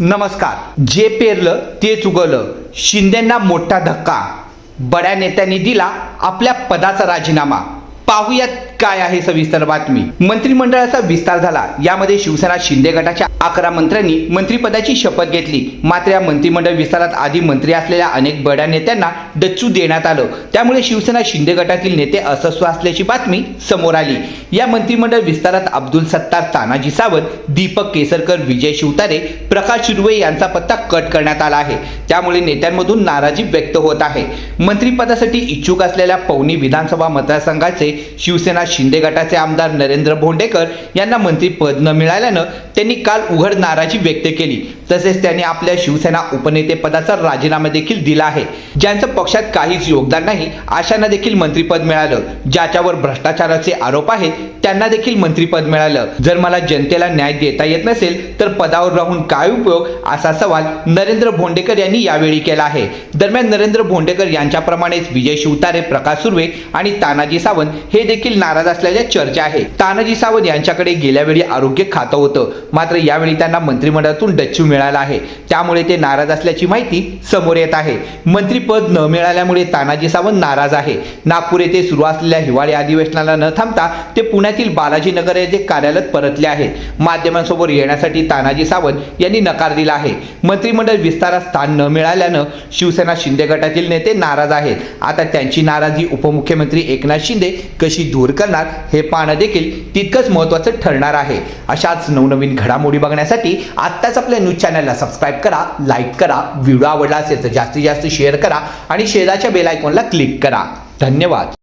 नमस्कार. जे पेरलं तेच उगवलं शिंदेंना मोठा धक्का. बड्या नेत्यांनी दिला आपल्या पदाचा राजीनामा. पाहूयात काय आहे सविस्तर बातमी. मंत्रिमंडळाचा विस्तार झाला. यामध्ये शिवसेना शिंदे गटाच्या अकरा मंत्र्यांनी मंत्रिपदाची शपथ घेतली. मात्र या मंत्रिमंडळ विस्तारात आधी मंत्री असलेल्या अनेक बड्या नेत्यांना डच्चू देण्यात आलं. त्यामुळे शिवसेना शिंदे गटातील नेते अस्वस्थ असल्याची बातमी समोर आली. या मंत्रिमंडळ विस्तारात अब्दुल सत्तार तानाजी सावंत दीपक केसरकर विजय शिवतारे प्रकाश शिरवे यांचा पत्ता कट करण्यात आला आहे. त्यामुळे नेत्यांमधून नाराजी व्यक्त होत आहे. मंत्रिपदासाठी इच्छुक असलेल्या पवनी विधानसभा मतदारसंघाचे शिवसेना शिंदे गटाचे आमदार नरेंद्र भोंडेकर यांना मंत्रीपद न मिळाल्यानं त्यांनी काल उघड नाराजी व्यक्त केली. तसेच त्यांनी आपल्या शिवसेना उपनेतेपदाचा राजीनामा देखील दिला आहे. ज्यांचं पक्षात काहीच योगदान नाही अशांना देखील मंत्रीपद मिळालं. ज्याच्यावर भ्रष्टाचाराचे आरोप आहेत त्यांना देखील मंत्रीपद मिळालं. जर मला जनतेला न्याय देता येत नसेल तर पदावर राहून काय उपयोग? असा सवाल नरेंद्र भोंडेकर यांनी यावेळी केला आहे. दरम्यान नरेंद्र भोंडेकर यांच्याप्रमाणेच विजय शिवतारे प्रकाश सुर्वे आणि तानाजी सावंत हे देखील नाराज असल्याच्या चर्चा आहे. तानाजी सावंत यांच्याकडे गेल्या वेळी आरोग्य खातं होतं. मात्र यावेळी त्यांना मंत्रिमंडळातून डच्चू मिळाला आहे. त्यामुळे ते नाराज असल्याची माहिती समोर येत आहे. मंत्रीपद न मिळाल्यामुळे तानाजी सावंत नाराज आहे. नागपूर येथे सुरू असलेल्या हिवाळी अधिवेशनाला न थांबता ते पुण्यातील बालाजी नगर येथे कार्यालयात परतले आहेत. माध्यमांसमोर येण्यासाठी तानाजी सावंत यांनी नकार दिला आहे. मंत्रिमंडळ विस्तारात स्थान न मिळाल्यानं शिवसेना शिंदे गटातील नेते नाराज आहेत. आता त्यांची नाराजी उपमुख्यमंत्री एकनाथ शिंदे कशी दूर करणार हे पाहणं देखील तितकंच महत्त्वाचं ठरणार आहे. अशाच नवनवीन घडामोडी बघण्यासाठी आत्ताच आपल्या न्यूज चॅनलला सबस्क्राईब करा लाईक करा व्हिडिओ आवडला असेल तर जास्तीत जास्त शेअर करा आणि शेजारच्या बेल आयकॉनला क्लिक करा. धन्यवाद.